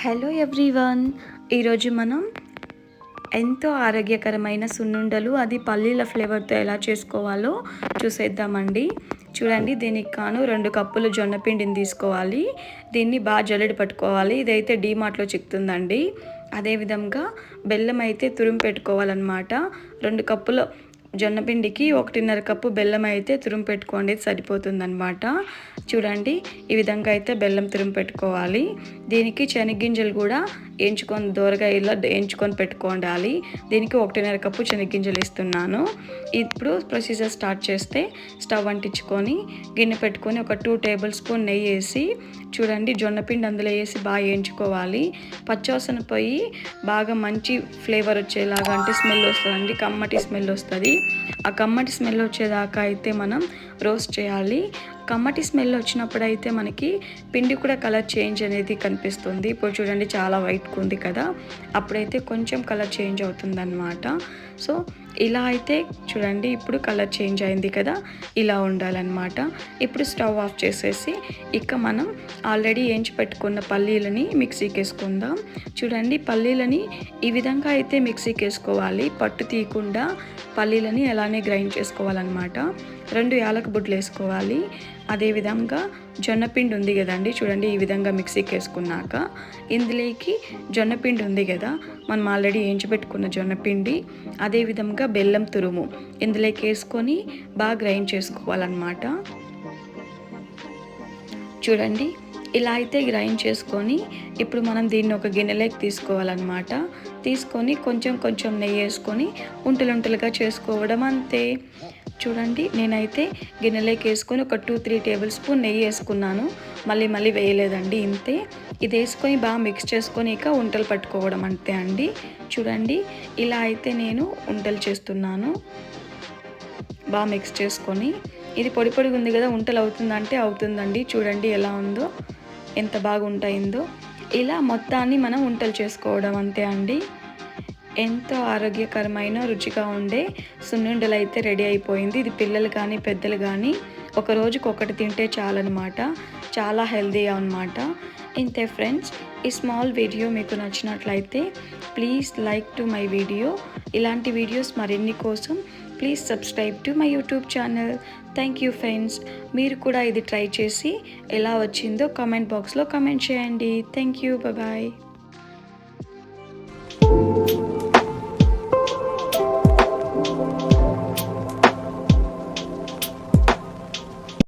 Hello everyone. ఈరోజు మనం ఎంతో ఆరోగ్యకరమైన సున్నుండలు అది పల్లీల ఫ్లేవర్తో ఎలా చేసుకోవాలో చూసేద్దామండి. చూడండి దీనికి కాను రెండు కప్పులు జొన్నపిండిని తీసుకోవాలి. దీన్ని బాగా జల్లెడి పట్టుకోవాలి. ఇదైతే డీమార్ట్లో చిక్కుతుందండి. అదేవిధంగా బెల్లం అయితే తురుము పెట్టుకోవాలన్నమాట. రెండు కప్పులు జొన్నపిండికి ఒకటిన్నర కప్పు బెల్లం అయితే తురుము పెట్టుకోండి సరిపోతుందనమాట చూడండి ఈ విధంగా అయితే బెల్లం తురుము పెట్టుకోవాలి. దీనికి శనగ్గింజలు కూడా ఎంచుకొని దూరగా ఇలా ఎంచుకొని పెట్టుకోండాలి. దీనికి ఒకటిన్నర కప్పు శనగ్గింజలు ఇస్తున్నాను ఇప్పుడు ప్రొసీజర్ స్టార్ట్ చేస్తే స్టవ్ అంటించుకొని గిన్నె పెట్టుకొని ఒక టూ టేబుల్ స్పూన్ నెయ్యి వేసి చూడండి జొన్నపిండి అందులో వేసి బాగా వేయించుకోవాలి పచ్చవసన పోయి బాగా మంచి ఫ్లేవర్ వచ్చేలాగా అంటే స్మెల్ వస్తుందండి కమ్మటి స్మెల్ వస్తుంది. ఆ కమ్మటి స్మెల్ వచ్చేదాకా అయితే మనం రోస్ట్ చేయాలి. కమ్మటి స్మెల్ వచ్చినప్పుడు అయితే మనకి పిండి కూడా కలర్ చేంజ్ అనేది కనిపిస్తుంది. ఇప్పుడు చూడండి చాలా వైట్గా ఉంది కదా. అప్పుడైతే కొంచెం కలర్ చేంజ్ అవుతుంది సో ఇలా అయితే చూడండి ఇప్పుడు కలర్ చేంజ్ అయింది కదా. ఇలా ఉండాలన్నమాట. ఇప్పుడు స్టవ్ ఆఫ్ చేసేసి ఇక మనం ఆల్రెడీ ఏంచి పెట్టుకున్న పల్లీలని మిక్సీకి వేసుకుందాం చూడండి పల్లీలని ఈ విధంగా అయితే మిక్సీకి వేసుకోవాలి పట్టు తీయకుండా పల్లీలని అలానే గ్రైండ్ చేసుకోవాలన్నమాట. రెండు యాలక బుడ్లు వేసుకోవాలి అదేవిధంగా జొన్నపిండి ఉంది కదండి చూడండి ఈ విధంగా మిక్సీకి వేసుకున్నాక ఇందులోకి జొన్నపిండి ఉంది కదా మనం ఆల్రెడీ వేయించిపెట్టుకున్న జొన్నపిండి అదేవిధంగా బెల్లం తురుము ఇందులోకి వేసుకొని బాగా గ్రైండ్ చేసుకోవాలన్నమాట. చూడండి ఇలా అయితే గ్రైండ్ చేసుకొని ఇప్పుడు మనం దీన్ని ఒక గిన్నెలోకి తీసుకోవాలన్నమాట. తీసుకొని కొంచెం కొంచెం నెయ్యి వేసుకొని ఉంటలుంటలుగా చేసుకోవడం అంతే. చూడండి. నేనైతే గిన్నెలోకి వేసుకొని ఒక టూ త్రీ టేబుల్ స్పూన్ నెయ్యి వేసుకున్నాను. మళ్ళీ మళ్ళీ వేయలేదండి ఇంతే. ఇది వేసుకొని బాగా మిక్స్ చేసుకొని ఇక ఉంటలు పట్టుకోవడం అంతే అండి. చూడండి ఇలా అయితే నేను ఉంటలు చేస్తున్నాను. బాగా మిక్స్ చేసుకొని. ఇది పొడి పొడిగా ఉంది కదా ఉంటలు అవుతుందంటే అవుతుందండి. చూడండి ఎలా ఉందో ఎంత బాగా ఉంటాయిందో. ఇలా మొత్తాన్ని మనం వంటలు చేసుకోవడం అంతే అండి. ఎంతో ఆరోగ్యకరమైన రుచిగా ఉండే సున్నుండలు అయితే రెడీ అయిపోయింది. ఇది పిల్లలు కానీ పెద్దలు కానీ ఒక రోజుకి ఒకటి తింటే చాలన్నమాట. చాలా హెల్దీ అనమాట ఇంతే ఫ్రెండ్స్ ఈ స్మాల్ వీడియో మీకు నచ్చినట్లయితే please like to my video. ఇలాంటి వీడియోస్ మరిన్ని కోసం please subscribe to my YouTube channel. Thank you friends. మీరు కూడా ఇది ట్రై చేసి ఎలా వచ్చిందో కామెంట్ బాక్స్లో కామెంట్ చేయండి. Thank you. బాయ్.